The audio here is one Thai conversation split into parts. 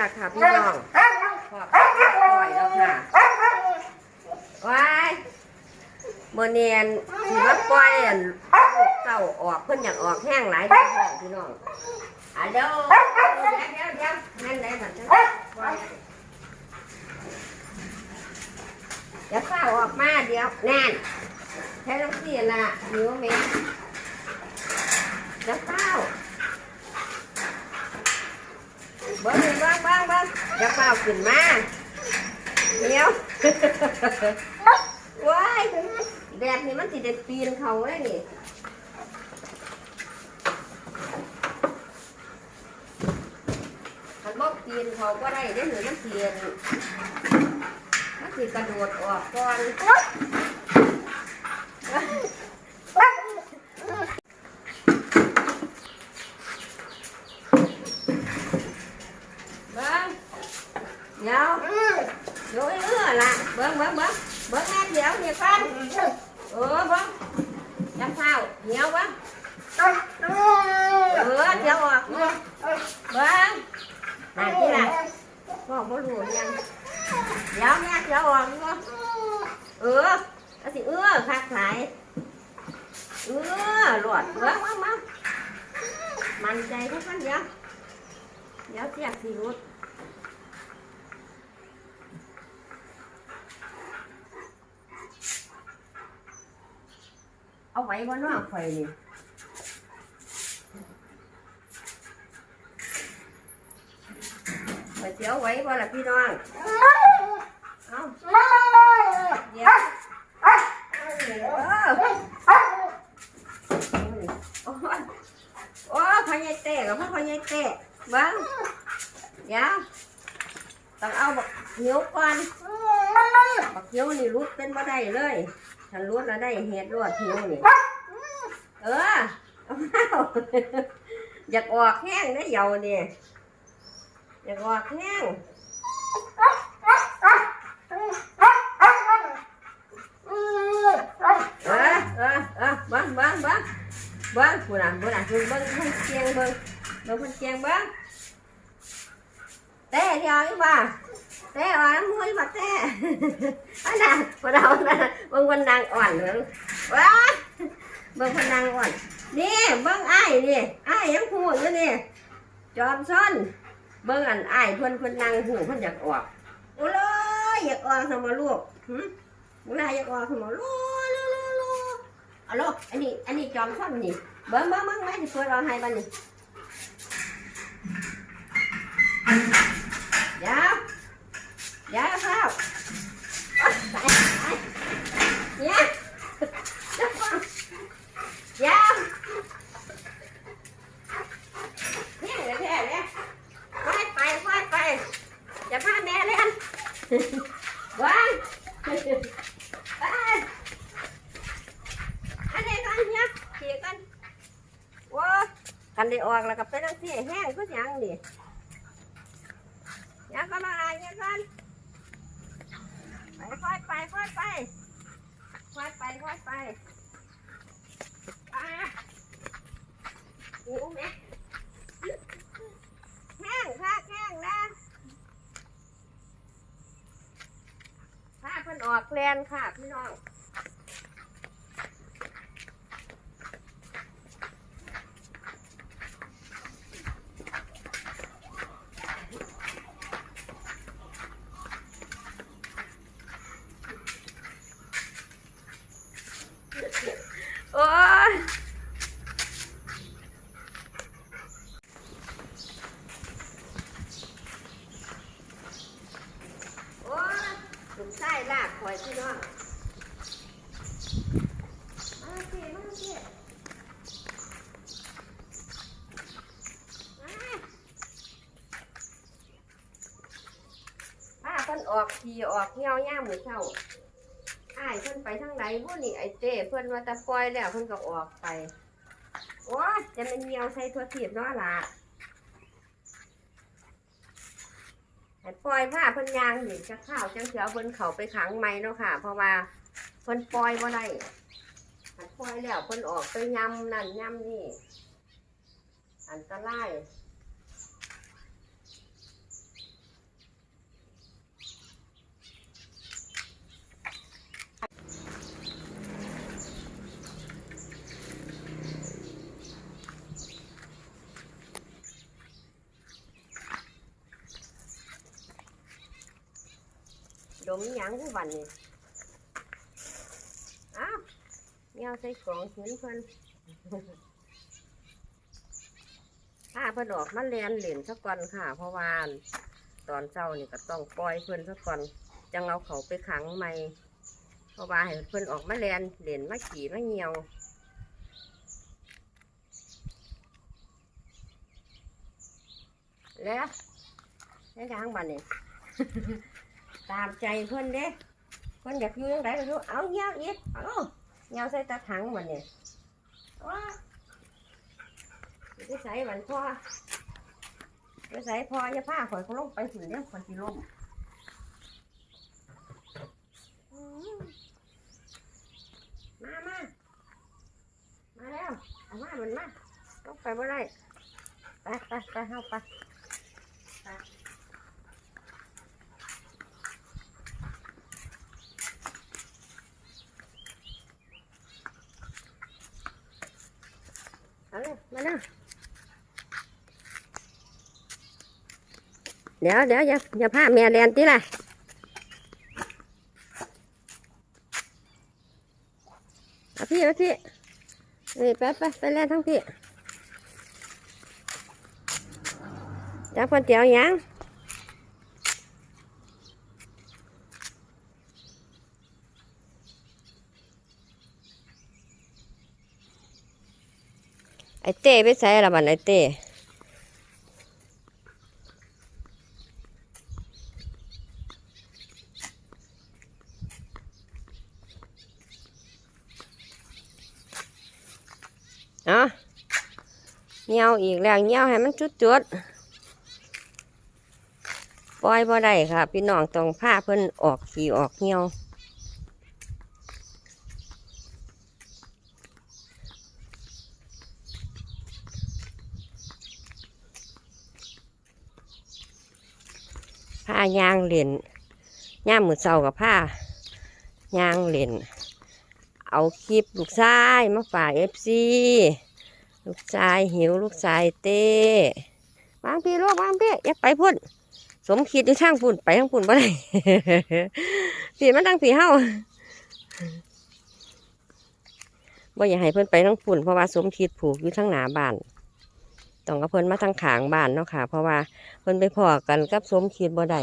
ล่ะค่ะพี่น้องขอบคุณแล้วค่ะว้ายโมเนียนสีมาปล่อยลูกเต้าออกเพิ่นอยากออกแห้งหลายพี่น้องพี่น้องอะเดี๋ยวเดี๋ยวเดี๋ยวนั่นได้บัดนั้นปล่อยเดี๋ยวข้าวออกมาเดี๋ยวแน่นแค่ต้องเสียละนิ้วเม็ดเดี๋ยวข้าว เบิ้งนี่เบิ้งเบิ้งเบิ้งอย่าเปล่าขึ้นมาเดี๋ยวว้ายแดดนี่มันสิได้ปีนเขาเลยนี่มันบอกปีนเขาก็ได้ได้หรือมันเสียนมันสิกระโดดออกก่อนเบิ้งเดี๋ยวโดยเอื้อละเบิ้งเบิ้งเบิ้งเบิ้งแม่เดี๋ยวเดี๋ยวกัน เออเบิ้ง จังเท้าเหนียวเบิ้งเออเดี๋ยวออกเบงเบิ้งมาที่ละพ่อบ่รู้ยังเดี๋ยวแม่เดี๋ยวออกเบิ้งเออเอาสิเออคักหลายเออหลอดเบิ้งมามามันใจทุกคนเดี๋ยวเดี๋ยวเสียสิรุด เอาไว้บนว่าไฟนี่ไปเจียวไว้บ่ล่ะพี่น้อง เอาเดี๋ยวเออโอ้ยโอ้ยพญายเตะกับพ่อพญายเตะเบ้างเดี๋ยวต้องเอาบักเหนียวก่อนบักเหนียวนี่รุดเป็นบ่ได้เลย ถ้ารุดแล้วได้เห็ดรวดเหนียวนี่ เออเอาเอาอยากออกแห้งได้อเยาเนี่ยอยากออกแห้งเออเออเออเบิ้งเบิ้งเบิ้งเบิ้งผู้น่ะผู้น่ะคือเบิ้งเพิ่นเจียงเบิ้งเบิ้งเพิ่นเจียงเบิ้งเต้เดียวอีบ่า เต้อ่อนมืออีบ่าเต้อันน่ะพวกเราน่ะบิ้งวันนางอ่อนเหรอว้าบิ้งวันนางอ่อน นี่เบิ้งอ้นี่ไอ้ยังพูดอยู่นี่จอมซ้อนเบิ้งอันอ้ายเพิ่นเพิ่นนั่งหูเพิ่นอยากออกโอ้ยอยากออกสมอลูกหึเวลาอยากออกสมอลูกลูกลูลูเอาลูกอันนี้อันนี้จอมซ้อนนี่เบิ้งเบิ้งเบิ้งแม่จะเปิดเอาให้บ้านนี่เดี๋ยว ยวเข้าไปไปเนี่ยจะฟังเดี๋ยนี่ยเดี๋ยวแท้เลยค่อยไปค่อยไปอย่าพาแม่เล่นวางไปอันนี้กันเนี่ยขี่กันว้ากันได้ออกแล้วก็ไปนั่งที่แห้งก็ยังนี่ยังก็มาอะไรยังกันไปค่อยไปค่อยไปค่อยไปค่อยไปอะโอ้แม่ แห้งผ้าแห้งนะผ้าเพิ่นออก แลนค่ะพี่น้อง โอ้ย โอ้ยถุงไส้ลากคอยพี่น้องมาสิมาสิมาป้าเพิ่น ออกขี่ออกเงียวย่ามมือเช้าอ้ายเพิ่นไปทางไหนพวกนี้ไอ้เจ้เพิ่นว่าตะปล่อยแล้วเพิ่นก็ออกไปโอ้ยจะเป็นเงียวใส่ทั่วทีบเนาะล่ะให้ปล่อยผ้าเพิ่นยางหนีจะข้าวจังเสียวเพิ่นเขาไปขังไหมเนาะค่ะ เพราะว่าเพิ่นปล่อยบ่ได้หันปล่อยแล้วเพิ่นออกไปยำนั่นยำนี่ อันตราย มอีหยังผู้บันนี่อ้าวเงี้ยวใส่กล่องหินเพิ่นถ้าเพิ่นออกมาเรียนเหรียญสักก่อนค่ะ เพราะว่าตอนเช้านี่ก็ต้องปล่อยเพิ่นสักก่อนจังเอาเขาไปขังใหม่เพราะว่าให้เพิ่นออกมาเรียนเหรียญมาขี่มาเหี่ยวแล้วในทางบ้านนี่ ตามใจเพิ่นเด้เพิ่นอยากอยู่ยังไงก็อยู่เอาเงี้ยวอีกเอาเงี้ยวใส่ตาถังบ้านนี่ว้าไปใส่บันพ่อไปใส่พ่ออย่าพาข่อยเขาลงไปถึงเนี่ยข่อยสิลมอืมมามามาแล้วเอามามันมาต้องไปบ่ได้ไปไปไปเข้าไป เอาเลย มาเลยเดี๋ยวเดี๋ยวอย่าอย่าพาแม่แลนตีล่ะเอาพี่เอาพี่นี่ไปไปไปแลนทั้งพี่จับคนเตียวหยัง เต้ไปใส่ละบันไอเต้เนาะเงี้ยวอีกแล้วเงี้ยวให้มันจุดจุดปล่อยบ่ได้ค่ะพี่น้องต้องพาเพิ่นออกขี่ออกเงี้ยวายางเหรียญย่ามมือเศร้ากับผ้ายางเหรียญเอาคลิปลูกชายมาฝากเอฟซีลูกชายหิวลูกชายเต้วางพี่ลูกวางพี่อย่าไปพุ่น สมคิดอยู่ทางพุ่นไปทางพุ่นบ่ได้พี่มันทางพี่เฮาบ่อยากให้เพิ่นไปทางพุ่นเพราะว่าสมคิดผูกอยู่ทางหนาบ้าน ต้องกับเพิ่นมาทางขางบ้านเนาะค่ะ เพราะว่าเพิ่นไปพอกันกับสมคิดบ่ได้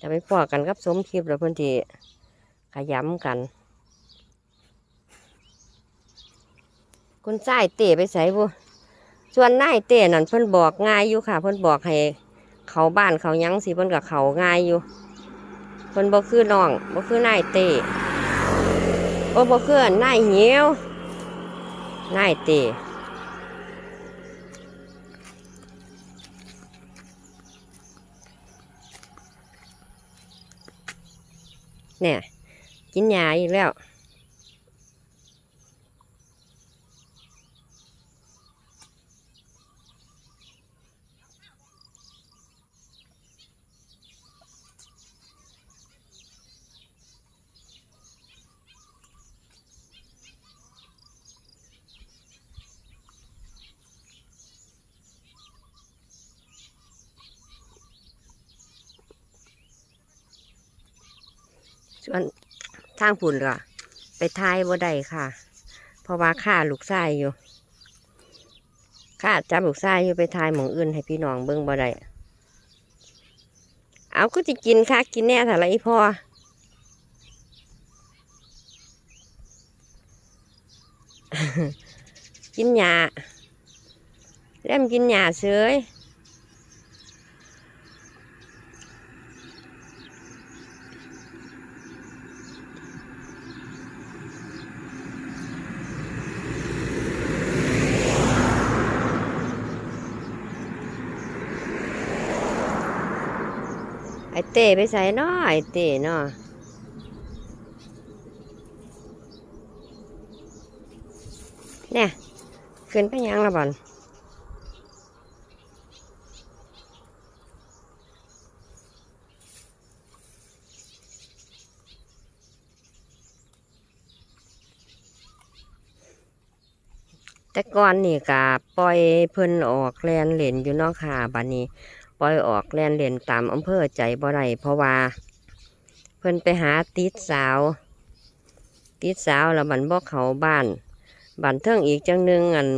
จะไปพอกันกับสมคิดแล้วเพิ่นที่ขย้ำกัน คุณชายเตะไปใส่บุส่วนนายเตะนั่นเพิ่นบอกง่ายอยู่ค่ะ เพิ่นบอกให้เขาบ้านเขายังสิเพิ่นกับเขาง่ายอยู่เพิ่นบ่คือน้องบ่คือนายเตะโอ้บ่คือ นายเหี่ยว ง่ายตีเนี่ย กินยาอีกแล้ว ส่วนทางผุนก็ไปทายบ่ได้ค่ะ เพราะว่าข้าลูกชายอยู่ข้าจับลูกชายอยู่ไปทายหมองอื่นให้พี่น้องเบิ่งบ่ได้เอาก็จะกินค่ะ กินแน่ถ้าไรพอกินหญ้าเล่มกินหญ้าเฉย ไอเต้ไปใส่น้อไอเต้น้อเนี่ยขึ้นไปยังละบอนแต่ก่อนนี่กะปล่อยเพิ่นออกแลนเหรนอยู่นอกค่ะบัดนี้ ปล่อยออกแลนเล่นตามอำเภอใจบ่ได้เพราะว่า เพิ่นไปหาติดสาว ติดสาวแล้วมันบ่เขาบ้านบันเทิงอีกจังหนึ่งอัน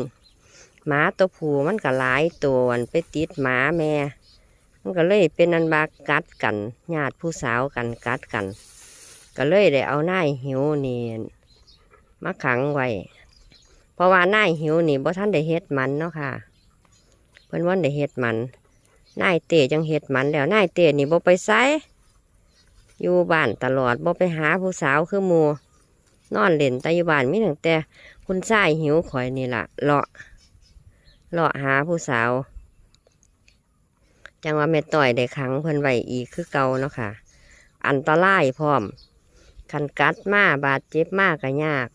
หมาตัวผู้มันก็หลายตัวอันไปติดหมาแม่ มันก็เลยเป็นอันบากัดกันญาติผู้สาวกันกัดกัน ก็เลยได้เอานายหิวนี่มาขังไว้เพราะว่านายหิวนี่บ่ท่านได้เฮ็ดมันเนาะค่ะ เพิ่นวันได้เฮ็ดมัน นายเตจังเฮ็ดมันแล้วนายเตนี่บ่ไปไสอยู่บ้านตลอดบ่ไปหาผู้สาวคือมูนอนเล่นแต่อยู่บ้านมีตั้งแต่คุณชายหิวข่อยนี่ล่ะเลาะเลาะหาผู้สาว จังว่าแม่ต่อยได้ขังเพิ่นไว้อีกคือเก่าเนาะค่ะ อันตรายพร้อมคันกัดมาบาดเจ็บมากก็ยาก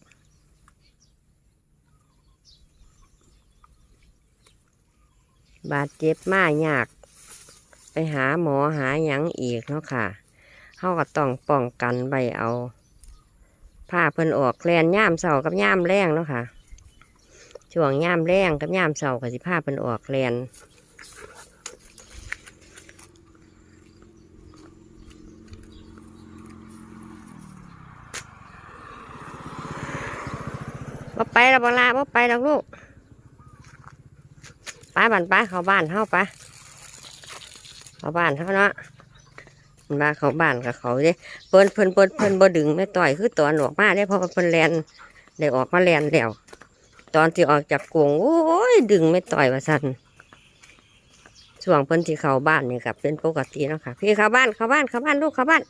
บาดเจ็บมากยาก ไปหาหมอหาหยังอีกเนาะค่ะเขาก็ต้องป้องกันใบเอาผ้าเพิ่นออกแลนย่ามเสากับย่ามแรงเนาะค่ะช่วงย่ามแรงกับย่ามเสากับสิผ้าเพิ่นออกแลนบ่ไปแล้วบ่ลาบ่ไปแล้วลูกไปบ้านไปเข้าบ้านเข้าไป เขาบ้านเขาเนาะมาเขาบ้านกับเขาเด้เพิ่นเพิ่นเพิ่นเพิ่นบ่ดึงไม่ต่อยคือตอนออกมาได้เพราะว่าเพิ่นแลนได้ออกมาแลนแล้วตอนที่ออกจากกรงโอ้ยดึงไม่ต่อยว่าสั่นช่วงเพิ่นที่เข้าบ้านนี่ครับเป็นปกติเนาะค่ะ พี่เข้าบ้านเข้าบ้านเข้าบ้านลูกเข้าบ้าน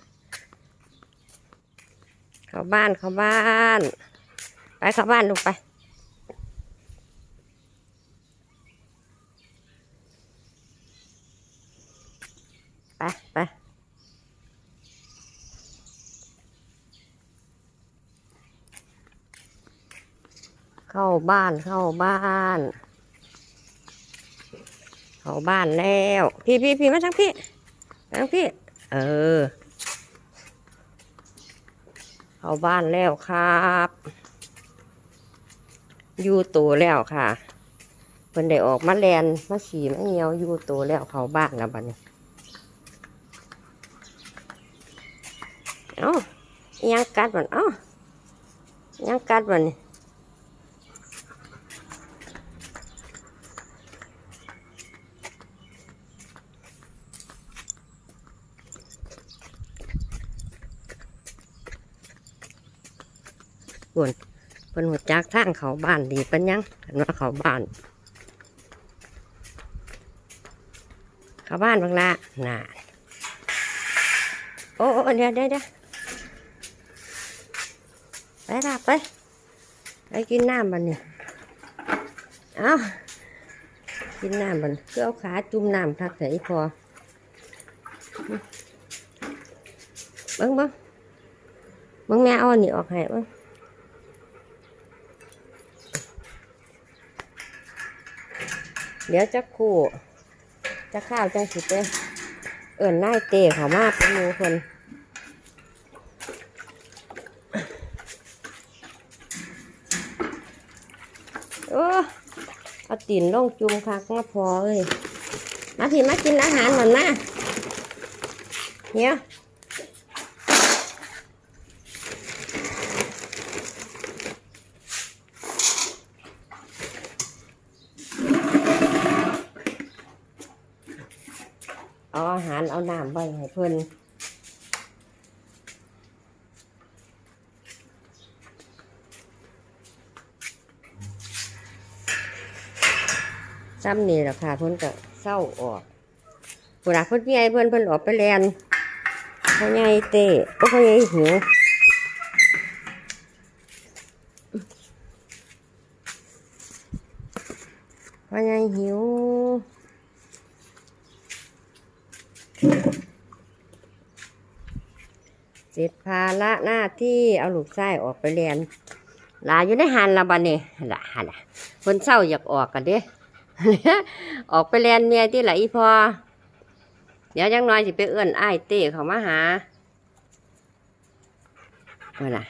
เข้าบ้านเข้าบ้าน ไปเข้าบ้านลูกไป ไปไปเข้าบ้านเข้าบ้าน เข้าบ้านแล้ว พี่พี่พี่มาทางพี่มาทางพี่ เออ เข้าบ้านแล้วครับ อยู่ตัวแล้วค่ะเพิ่นได้ออกมาแลนมาฉี่มาเหี่ยวอยู่ตัวแล้วเข้าบ้านแล้วบัดนี้ เอ้าอิหยังกัดมันเอ้าอิหยังกัดมันบวนเป็นหัวจักทางเขาบ้านดีเป็นยังเห็นว่าเขาบ้าน เขาบ้านบางละน่ะโอ้โอ้เดี๋ยเดี๋ยวเดี๋ยว ไปละไป ไปกินน้ำมันเนี่ย เอากินน้ำมันคือเอาขาจุ่มน้ำทักใส่พอเบิ้งเบิ้งเบิ้งแม่อาอันนี้ออกให้เบิ้งเดี๋ยวจะคู่จะข้าวจังสิเต้เอิญน่ายเตะเขามาเป็นมูคน โอ้เอาตีนลงจุ่มคักมาพอเอ้ยมาพี่มากินอาหารหน่อยนะเนี่ยเอาอาหารเอาน้ำไปให้เพิ่น ซ้ำนี่แหละค่ะเพิ่นก็เศร้าออกผู้หลักเพิ่นพี่เพิ่นเพิ่นออกไปแลนเขาใหญ่เตะก็เขาใหญ่หิวเขาใหญ่หิวเสร็จภาระหน้าที่เอาลูกไส้ออกไปเรียนลาอยู่ในหันละบันนี่ละหันละคนเศร้าอยากออกกันเด้ ออกไปเรียนเมียที่ไหลอีพอ เดี๋ยวยังน้อยสิไปเอื้อนไอ้เต้เขามาหาเมื่อน่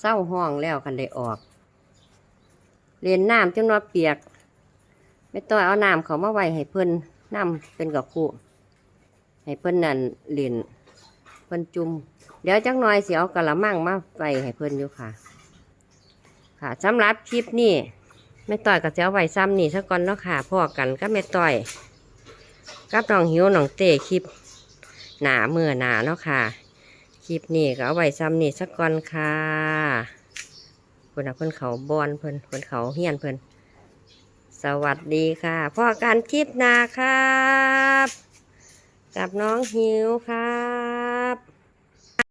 เศร้าห้องแล้วกันได้ออก เรียนน้ำจนว่าเปียก ไม่ต้องเอาน้ำเขามาไว้ให้เพิ่นน้ำเป็นกับคู่ให้เพิ่นนั่นเล่นเพิ่นจุ่มเดี๋ยวจักหน่อยสิเอากะละมังมาใส่ให้เพิ่นอยู่ค่ะ ค่ะสำหรับคลิปนี้ แม่ต่อยกับเจ้าไว้ซ้ำนี่ซะก่อนเนาะค่ะพ่อกันก็แม่ต่อย กับน้องหิวน้องเต้คลิปหนาเมื่อหนาเนาะค่ะ คลิปนี้ก็เอาไว้ซ้ำนี่ซะก่อนค่ะเพิ่นเอาเพิ่นเขาบอนเพิ่นเพิ่นเขาเฮียนเพิ่นสวัสดีค่ะพ่อกันคลิปหนาครับ กับน้องหิวค่ะ